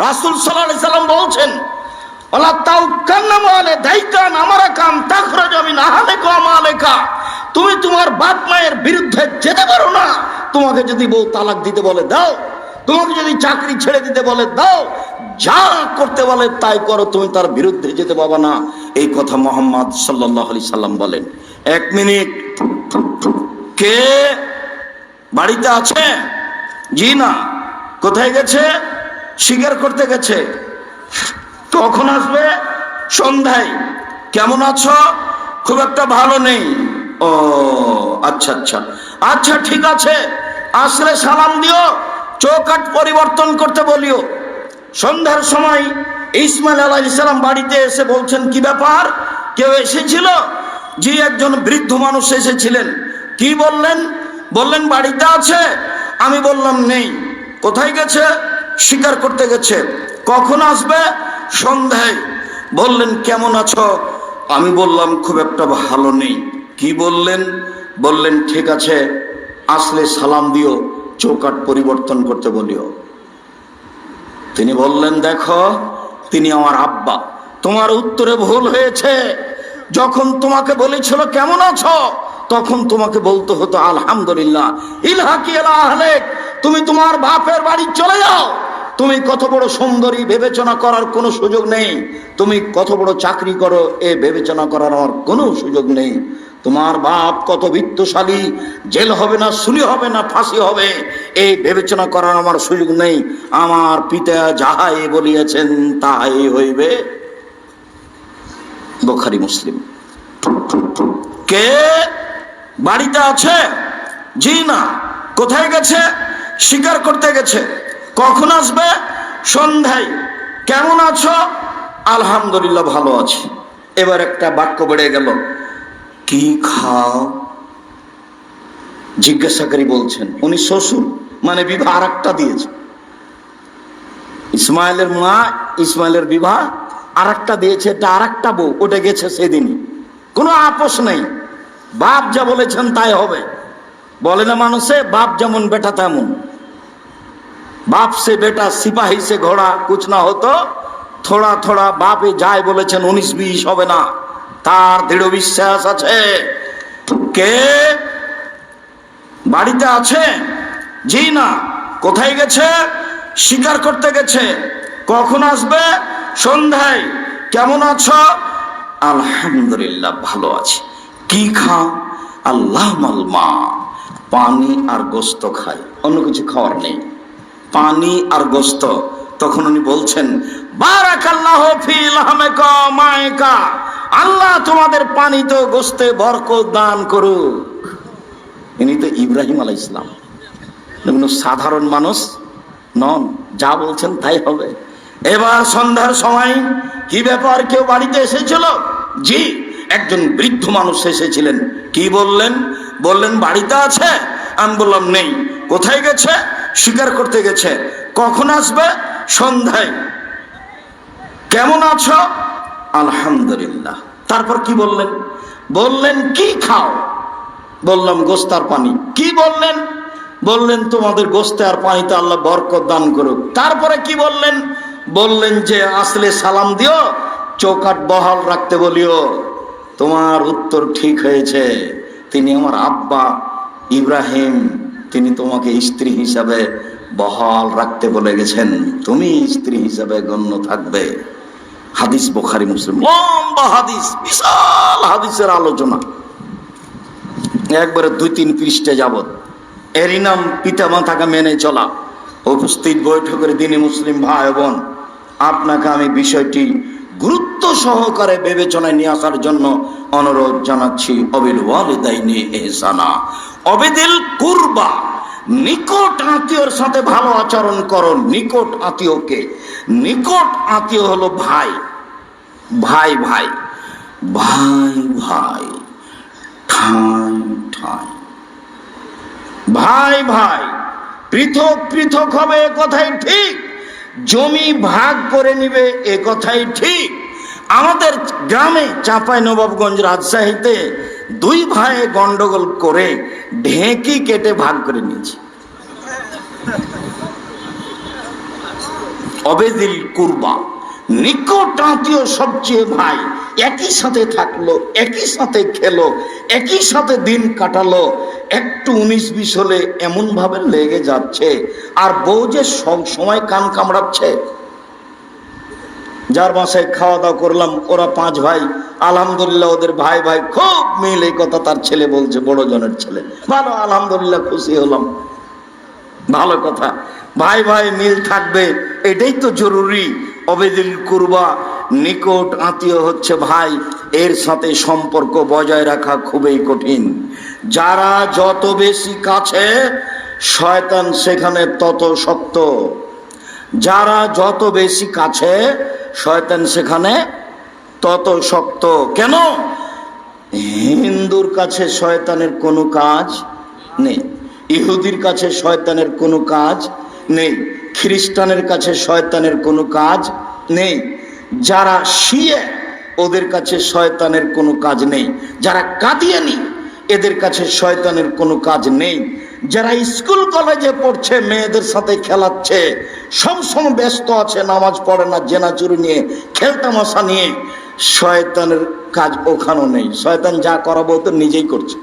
রাসুল সাল্লাহ সাল্লাম বলছেন ওলা কাম কমালেখা তুমি তোমার মায়ের বিরুদ্ধে যেতে পারো না। তোমাকে যদি বউ তালাক দিতে বলে, দাও। তোমাকে যদি চাকরি ছেড়ে দিতে বলে, দাও। যা করতে বলে, তাই করো, তুমি তার বিরুদ্ধে যেতে পারবে না। এই কথা মোহাম্মদ সাল্লাহ আলি সাল্লাম বলেন। এক মিনিট। কে বাড়িতে আছে? জি না। কোথায় গেছে? স্বীকার করতে গেছে। তখন আসবে? সন্ধ্যায়। কেমন আছো? খুব একটা ভালো নেই। ও আচ্ছা আচ্ছা। আচ্ছা ঠিক আছে। আসলে সালাম দিও চৌকাট পরিবর্তন করতে বলিও। সন্ধ্যার সময় ইসমাইল আলাহ ইসলাম বাড়িতে এসে বলছেন, কি ব্যাপার? কেউ এসেছিল? যে একজন বৃদ্ধ মানুষ এসেছিলেন। কি বললেন? বললেন, বাড়িতে আছে? আমি বললাম, নেই। কোথায় গেছে? স্বীকার করতে গেছে। কখন আসবে? সন্ধ্যায়। বললেন, কেমন আছো? আমি বললাম, খুব একটা ভালো নেই। কি বললেন? বললেন, ঠিক আছে, আসলে সালাম দিও চৌকাট পরিবর্তন করতে বলিও। তিনি বললেন, দেখো, তিনি আমার আব্বা। তোমার উত্তরে ভুল হয়েছে। যখন তোমাকে বলেছিল, কেমন আছো? তখন তোমাকে বলতে হতো, আলহামদুলিল্লাহ। ইলহাকি আহলে তুমি তোমার বাপের বাড়ি চলে যাও। তুমি কত বড় সুন্দরী বিবেচনা করার কোনো সুযোগ নেই। তুমি কত বড় চাকরি করো, এ বিবেচনা করার আমার কোনো সুযোগ নেই। তোমার বাপ কত বিত্তশালী, জেল হবে না, সুলি হবে না, ফাঁসি হবে এই বিবেচনা করার আমার সুযোগ নেই। আমার পিতা যাহাই বলিয়াছেন, তাহাই হইবে। বোখারি মুসলিম। কে বাড়িতে আছে? জি না। কোথায় গেছে? স্বীকার করতে গেছে। কখন আসবে? সন্ধ্যায়। কেমন আছো? আলহামদুলিল্লাহ ভালো আছি। এবার একটা বাক্য বেড়ে গেল। কি খাও? জিজ্ঞাসাকারী বলছেন, উনি শ্বশুর মানে বিবাহ আর একটা দিয়েছে। ইসমাইলের মা, ইসমাইলের বিবাহ আর একটা দিয়েছে, এটা আর একটা বউ, ওটা গেছে সেদিনই। কোনো আপোষ নেই। বাপ যা বলেছেন তাই হবে। বলে না মানুষে, বাপ যেমন, বেটা তেমন। বাপ সে বেটা, সিপাহী সে ঘোড়া, কুছ না হতো, থোড়া থোড়া বাপে যায় বলেছেন, উনিশ বিশ হবে না। তার দৃঢ় বিশ্বাস আছে। কে? বাড়িতে আছে? জি না। কোথায় গেছে? শিকার করতে গেছে। কখন আসবে? সন্ধ্যায়। কেমন আছো? আলহামদুলিল্লাহ, ভালো আছি। কি খাও আল্লাহ মালমা পানি আর গোস্ত খাই। অন্য কিছু খাওয়ার নেই। পানি আর গোস্ত। তখন উনি বলছেন আল্লাহ তোমাদের পানি তো গোস্তে বরকত দান করুক। ইনি তো ইব্রাহিম আলাই ইসলাম সাধারণ মানুষ, নন, যা বলছেন তাই হবে। এবার সন্ধ্যার সময় কি ব্যাপার? কেউ বাড়িতে এসেছিল? জি, একজন বৃদ্ধ মানুষ এসেছিলেন। কি বললেন? বললেন, বাড়িতে আছে? আমি বললাম, নেই। কোথায় গেছে? স্বীকার করতে গেছে। কখন আসবে? সন্ধ্যায়। কেমন আছো? আলহামদুলিল্লাহ। তারপর কি বললেন? বললেন, কি খাও? বললাম গোস্তার পানি। কি বললেন? বললেন, তোমাদের গোস্তে আর পানিতে আল্লাহ বরকত দান করুক। তারপরে কি বললেন? বললেন যে, আসলে সালাম দিও চৌকাট বহাল রাখতে বলিও, তোমার উত্তর ঠিক হয়েছে। তিনি আমার আব্বা ইব্রাহিম তিনি তোমাকে স্ত্রী হিসাবে বহাল রাখতে বলে গেছেন। তুমি স্ত্রী হিসাবে গণ্য থাকবে। হাদিস বোখারি, মুসলিম। লম্বা হাদিস, বিশাল হাদিসের আলোচনা। একবারে দুই তিন পৃষ্ঠে যাবত এরই নাম পিতা মাতাকে মেনে চলা। উপস্থিত বৈঠকের দিনে মুসলিম ভাই বোন, আপনাকে আমি বিষয়টি গুরুত্ব সহকারে বিবেচনায় নিয়ে আসার জন্য অনুরোধ জানাচ্ছি অবিল ওয়ালিদাইনি এহসানা। অবেদিল কুরবা, নিকট আত্মীয়র সাথে ভালো আচরণ করো, নিকট আত্মীয়কে। নিকট আত্মীয় হলো ভাই। ভাই ভাই। ভাই ভাই। ঠাই ঠাই। ভাই ভাই। পৃথক পৃথক হবে কথাই ঠিক। জমি ভাগ করে নিবে, এ কথাই ঠিক। আমাদের গ্রামে চাঁপাই নবাবগঞ্জ রাজশাহীতে দুই ভাইয়ে গন্ডগোল করে ঢেঁকি কেটে ভাগ করে নিয়েছে। অবেদিল কুরবা। নিকট আত্মীয় সবচেয়ে ভাই, একই সাথে থাকল, একই সাথে খেলো, একই সাথে দিন কাটালো, একটু উনিশ বিশ হলে এমন ভাবে লেগে যাচ্ছে, আর বউ যে সব সময় কান কামড়াচ্ছে। যার বাসায় খাওয়া দাওয়া করলাম, ওরা পাঁচ ভাই, আলহামদুলিল্লাহ ওদের ভাই ভাই খুব মিল এই কথা তার ছেলে বলছে, বড় জনের ছেলে। ভালো, আলহামদুলিল্লাহ খুশি হলাম। ভালো কথা। ভাই ভাই মিল থাকবে, এটাই তো জরুরি। অবেদিল কুরবা নিকট আত্মীয় হচ্ছে ভাই। এর সাথে সম্পর্ক বজায় রাখা খুবই কঠিন। যারা যত বেশি কাছে, শয়তান সেখানে তত শক্ত। যারা যত বেশি কাছে, শয়তান সেখানে তত শক্ত। কেন? হিন্দুর কাছে শয়তানের কোনো কাজ নেই। ইহুদির কাছে শয়তানের কোনো কাজ নেই। খ্রিস্টানের কাছে শয়তানের কোনো কাজ নেই। যারা শিয়ে, ওদের কাছে শয়তানের কোনো কাজ নেই। যারা কাদিয়ানি, এদের কাছে শয়তানের কোনো কাজ নেই। যারা স্কুল কলেজে পড়ছে, মেয়েদের সাথে খেলাচ্ছে সবসময় ব্যস্ত আছে, নামাজ পড়ে না, জেনাচুরি নিয়ে, খেলতামশা নিয়ে, শয়তানের কাজ ওখানেও নেই। শয়তান যা করাবো তো নিজেই করছে।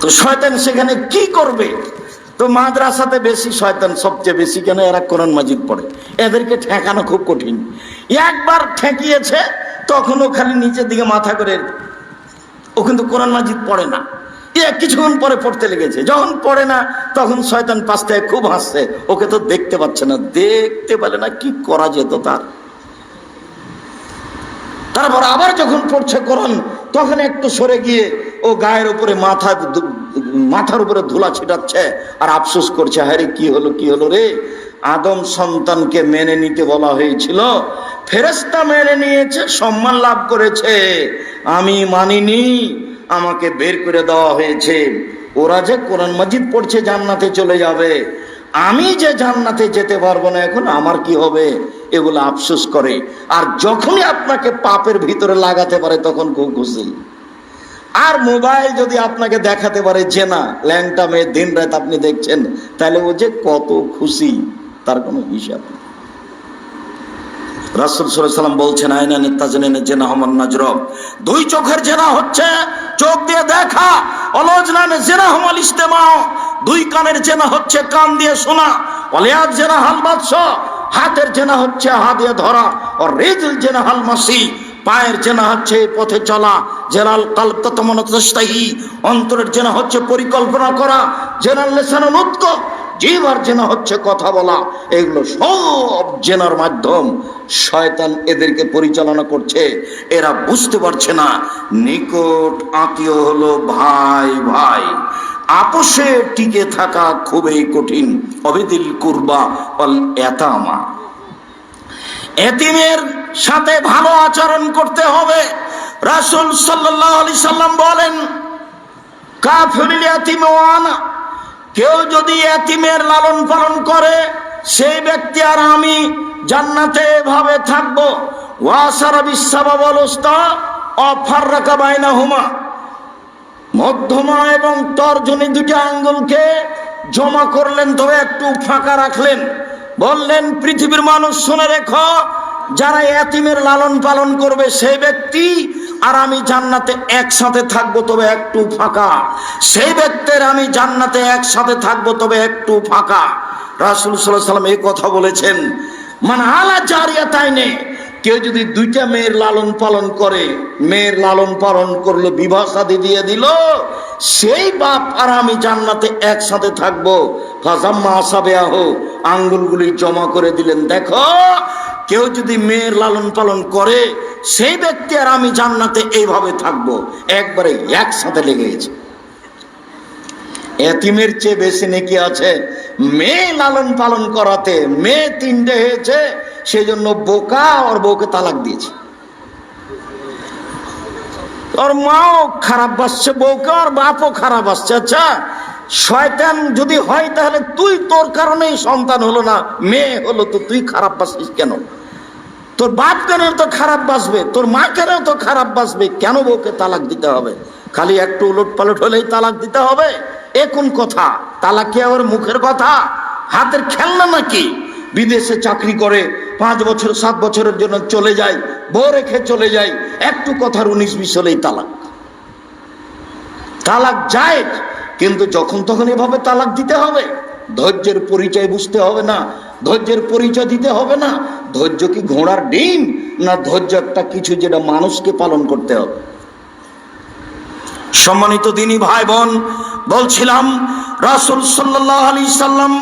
তো শয়তান সেখানে কি করবে? তো মাদ্রাসাতে বেশি শয়তান সবচেয়ে বেশি কেন? এরা কোরআন মাজিদ পড়ে। এদেরকে ঠেকানো খুব কঠিন। একবার ঠেকিয়েছে, তখনও খালি নিচের দিকে মাথা করে ও কিন্তু কোরআন মাজিদ পড়ে না। এ কিছুক্ষণ পরে পড়তে লেগেছে। যখন পড়ে না, তখন শয়তান পাশ থেকে খুব হাসছে। ওকে তো দেখতে পাচ্ছে না। দেখতে পারে না কি করা যেত তার? তারপর আবার যখন পড়ছে কোরআন, তখন একটু সরে গিয়ে ও গায়ের উপরে মাথা মাথার উপরে ধুলা ছিটাচ্ছে আর আফসোস করছে হারে কি হলো কি হলো রে? আদম সন্তানকে মেনে নিতে বলা হয়েছিল। ফেরেস্তা মেনে নিয়েছে, সম্মান লাভ করেছে। আমি মানিনি, আমাকে বের করে দেওয়া হয়েছে। ওরা যে কোরআন মাজিদ পড়ছে জান্নাতে চলে যাবে। আমি যে জান্নাতে যেতে পারব না এখন, আমার কি হবে? এগুলো আফসোস করে। আর যখনই আপনাকে পাপের ভিতরে লাগাতে পারে, তখন খুব খুশি। আর মোবাইল যদি আপনাকে দেখাতে পারে যে না, ল্যাংটা মেয়ে দিন রাত আপনি দেখছেন, তাহলে ও যে কত খুশি, তার কোনো হিসাব নেই। রাসুল সাল্লাম বলছেন আয়না নেতা জেনে হমান নাজরব দুই চোখের জেনা হচ্ছে, চোখ দিয়ে দেখা অলজনানে জেনা হমাল ইস্তেমা দুই কানের জেনা হচ্ছে, কান দিয়ে শোনা। অলিয়াদ জেনা হাল বাদশ। হাতের জেনা হচ্ছে হাত দিয়ে ধরা, ও রেজল জেনা হাল মাসি, পায়ের জেনা হচ্ছে পথে চলা। জেনাল কাল্প তমনতস্তাহি অন্তরের জেনা হচ্ছে পরিকল্পনা করা। জেনাল লেসানুল জিবার জেনা হচ্ছে কথা বলা, এগুলো সব জেনার মাধ্যম। শয়তান এদেরকে পরিচালনা করছে, এরা বুঝতে পারছে না। নিকট আত্মীয় হলো ভাই ভাই। আপোষে টিকে থাকা খুবই কঠিন। অবেদিল কুরবা অল এতামা এতিমের সাথে ভালো আচরণ করতে হবে। রাসূল সাল্লাল্লাহু আলাইহি সাল্লাম বলেন, কাফিরুল ইয়াতিম ওয়ানা। কেউ যদি এতিমের লালন পালন করে, সেই ব্যক্তি আর আমি জান্নাতে এভাবে থাকব। ওয়াসারা বিশ্বাবা বলস্তা অফার রাখা বাইনা হুমা মধ্যমা এবং তর্জনী দুটি আঙ্গুলকে জমা করলেন, তবে একটু ফাঁকা রাখলেন। বললেন, পৃথিবীর মানুষ শুনে রেখো, যারা এতিমের লালন পালন করবে, সেই ব্যক্তি আর আমি জান্নাতে একসাথে থাকব, তবে একটু ফাঁকা। সেই ব্যক্তির আমি জান্নাতে একসাথে থাকব, তবে একটু ফাঁকা। রাসুল সাল্লাহ সাল্লাম এই কথা বলেছেন মানে আলা জারিয়া তাই নেই কেউ যদি দুইটা মেয়ের লালন পালন করে, মেয়ের লালন পালন করল, বিবাহ দিয়ে দিল সেই বাপ আর আমি জান্নাতে একসাথে থাকব। ফাজাম্মা আসাবে আহো আঙ্গুলগুলি জমা করে দিলেন, দেখো, কেউ যদি মেয়ের লালন পালন করে, সেই ব্যক্তি আর আমি জান্নাতে এইভাবে থাকব। একবারে একসাথে লেগে গেছে। এতিমের চেয়ে বেশি নাকি আছে। মেয়ে লালন পালন করাতে, মেয়ে তিনটে হয়েছে, সেই জন্য বোকা ওর বউকে তালাক দিয়েছে। ওর মাও খারাপ বাসছে, বউকে ওর বাপও খারাপ আসছে আচ্ছা শয়তান যদি হয় তাহলে তুই তোর কারণেই সন্তান হলো না, মেয়ে হলো তো তুই খারাপ বাসিস কেন? তোর বাপ কেন তো খারাপ বাসবে, তোর মা কেন তো খারাপ বাসবে, কেন বউকে তালাক দিতে হবে? খালি একটু উলট পালট হলেই তালাক দিতে হবে? এ কোন কথা? তালাক কি মুখের কথা? হাতের খেলনা নাকি? বিদেশে চাকরি করে, পাঁচ বছর, সাত বছরের জন্য চলে যায়, বউ রেখে চলে যায়, একটু কথার উনিশ বিশ হলেই তালাক। তালাক যায় কিন্তু যখন তখন এভাবে তালাক দিতে হবে। ধৈর্যের পরিচয় বুঝতে হবে না, ধৈর্যের পরিচয় দিতে হবে না। ধৈর্য কি ঘোড়ার ডিম, না ধৈর্য একটা কিছু যেটা মানুষকে পালন করতে হবে? সম্মানিত দিনী ভাই বোন, বলছিলাম, রাসুল সাল্লাহ আলি সাল্লাম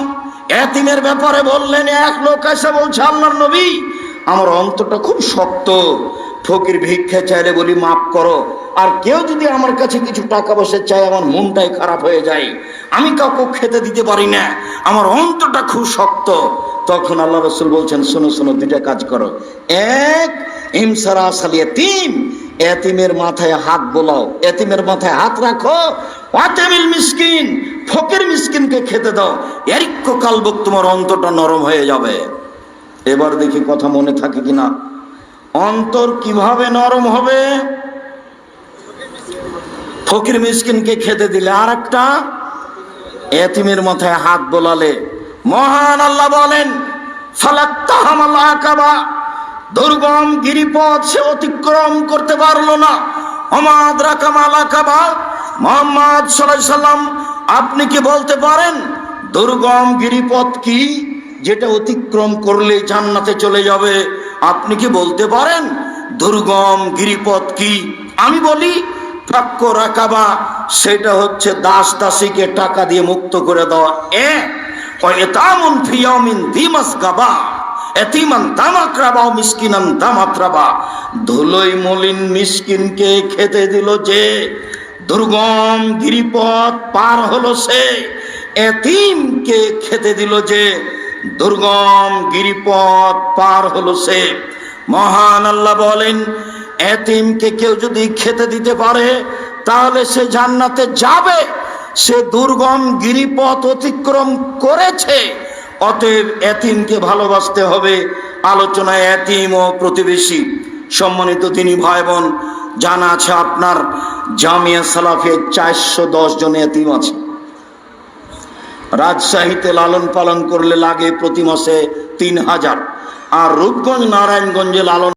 এতিমের ব্যাপারে বললেন, এক লোক এসে বলছে, আল্লাহর নবী, আমার অন্তরটা খুব শক্ত। ফকির ভিক্ষা চাইলে বলি, মাফ করো। আর কেউ যদি আমার কাছে কিছু টাকা পয়সা চায়, আমার মনটাই খারাপ হয়ে যায়। আমি কাউকে খেতে দিতে পারি না। আমার অন্তরটা খুব শক্ত। তখন আল্লাহ রসুল বলছেন, শোনো শোনো, দুইটা কাজ করো। এক, ইমসারা সালিয়া তিন এতিমের মাথায় হাত বোলাও। এতিমের মাথায় হাত রাখো। ওয়াতেমিল মিসকিন। ফকির মিসকিনকে খেতে দাও। এরিক্য কালবক তোমার অন্তরটা নরম হয়ে যাবে। এবার দেখি কথা মনে থাকে কিনা। অন্তর কীভাবে নরম হবে? ফকির মিসকিনকে খেতে দিলে আর একটা এতিমের মাথায় হাত বোলালে। মহান আল্লাহ বলেন দুর্গম গিরিপথ সে অতিক্রম করতে পারল না। অমাদ রাকামাল আকাবা। মোহাম্মদ সাল্লাম আপনি কি বলতে পারেন, দুর্গম গিরিপথ কি, যেটা অতিক্রম করলে জান্নাতে চলে যাবে? আপনি কি বলতে পারেন, দুর্গম গিরিপথ কি? আমি বলি ফাক্য রাকাবা, সেটা হচ্ছে দাস দাসীকে টাকা দিয়ে মুক্ত করে দেওয়া। এ ধুলোই মলিন খেতে দিল যে দুর্গম গিরিপথ পার হলো সে। এতিমকে খেতে দিল যে দুর্গম গিরিপথ পার হলো সে। মহান আল্লাহ বলেন, এতিমকে কেউ যদি খেতে দিতে পারে, তাহলে সে জান্নাতে যাবে। সে দুর্গম গিরিপথ অতিক্রম করেছে। অতএব এতিমকে ভালোবাসতে হবে আলোচনায় এতিম ও প্রতিবেশী। সম্মানিত তিনি ভাই বোন, জানা আছে আপনার জামিয়া সালাফে চারশো দশ জন এতিম আছে। রাজশাহীতে লালন পালন করলে লাগে প্রতি মাসে তিন হাজার। আর রূপগঞ্জ, নারায়ণগঞ্জে লালন